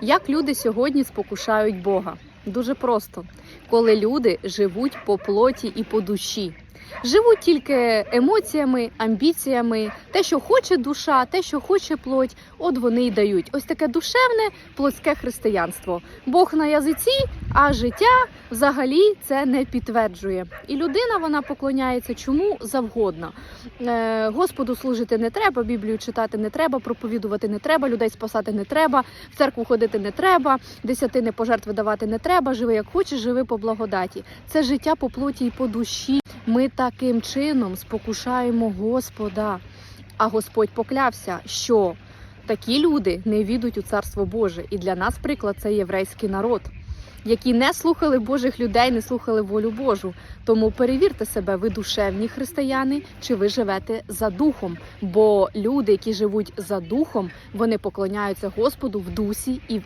Як люди сьогодні спокушають Бога? Дуже просто, коли люди живуть по плоті і по душі. Живуть тільки емоціями, амбіціями, те, що хоче душа, те, що хоче плоть, от вони й дають. Ось таке душевне плотське християнство. Бог на язиці, а життя взагалі це не підтверджує. І людина вона поклоняється чому завгодно. Е, Господу служити не треба, Біблію читати не треба, проповідувати не треба, людей спасати не треба, в церкву ходити не треба, десятини пожертви давати не треба. Живи як хочеш, живи по благодаті. Це життя по плоті і по душі. Ми таким чином спокушаємо Господа. А Господь поклявся, що такі люди не війдуть у царство Боже. І для нас приклад це єврейський народ, які не слухали Божих людей, не слухали волю Божу. Тому перевірте себе, ви душевні християни, чи ви живете за духом. Бо люди, які живуть за духом, вони поклоняються Господу в дусі і в